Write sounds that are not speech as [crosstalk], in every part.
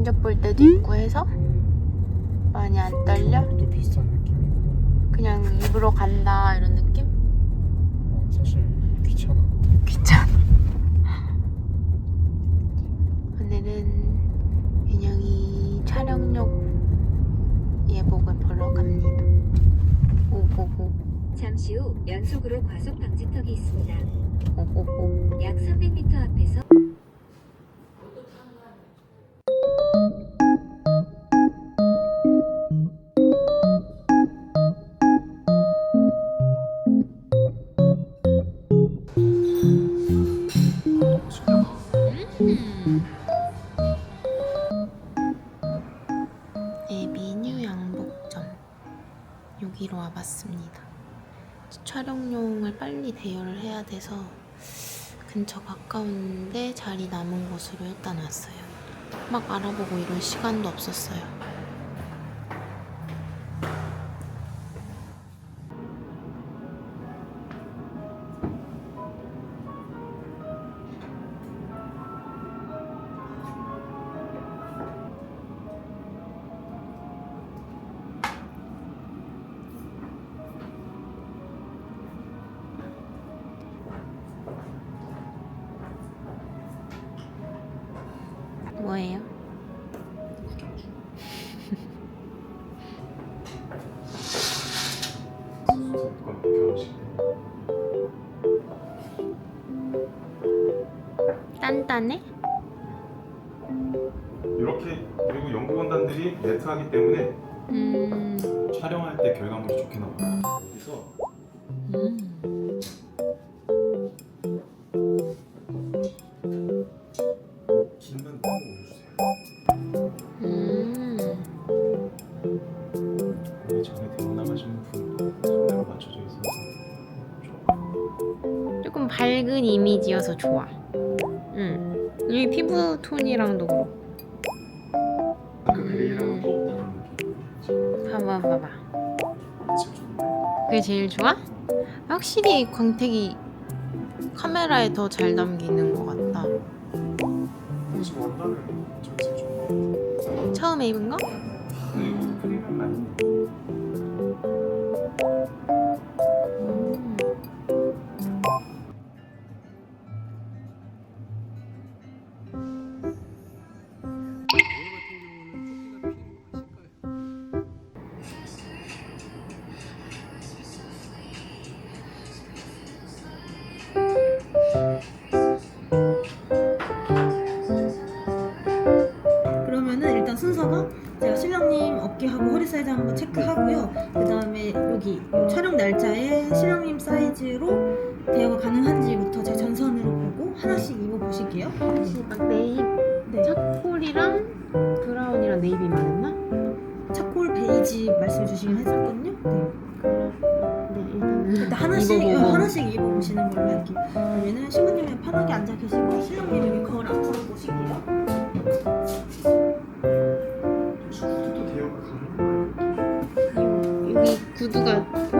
면접 볼 때도 있고 해서 많이 안 떨려? 또 비슷한 느낌이고 그냥 입으로 간다 이런 느낌? 어, 사실 귀찮아 귀찮아. [laughs] 오늘은 윤영이 촬영용 예복을 보러 갑니다. 오호호 잠시 후 연속으로 과속 방지턱이 있습니다. 오호호. 약 300m 앞에서 에비뉴 양복점 여기로 와봤습니다. 촬영용을 빨리 대여를 해야 돼서 근처 가까운데 자리 남은 곳으로 일단 왔어요. 막 알아보고 이런 시간도 없었어요. 뭐예요? 단단해? 이렇게 그리고 연구 원단들이 네트하기 때문에 음, 촬영할 때 결과물이 좋게 나와요. 그래서 음. 밝은 이미지여서 좋아. 응. 이 피부 톤이랑도 그렇고. 아까 또 느낌. 봐봐, 봐봐. 진짜. 그게 제일 좋아? 확실히 광택이 카메라에 더 잘 담기는 것 같다. 혹시 원단을 좀 제일 좋은데. 처음에 입은 거? 네, 크림은. 날짜에 신랑님 사이즈로 대여가 가능한지부터 제 전선으로 보고 하나씩 입어 보실게요. 막 네이 네. 차콜이랑 브라운이랑 네이비 많았나? 차콜 베이지 말씀 주시긴 했었거든요. 네. 네, 일단은 일단 하나씩 입어보고. 어, 하나씩 입어 보시는 걸로 할게요. 그러면은 신부님이 편하게 앉아 계시고 신랑님 여기 거울 앞으로 보실게요. 또 대여가 가능. 네 구두가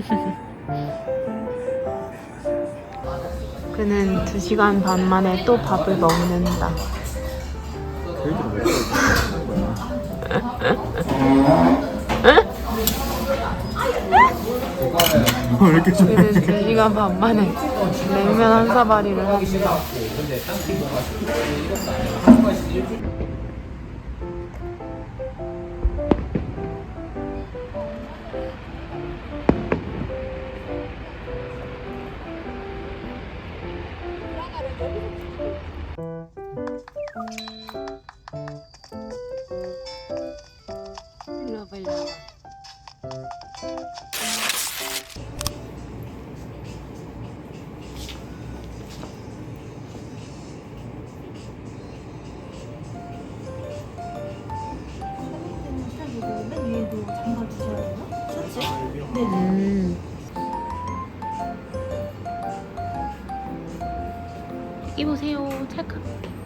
[laughs] 그는 2시간 반 만에 또 밥을 먹는다. 그는 2시간 반 만에 냉면 한 사발이를 합니다. 여기 보세요. 찰칵.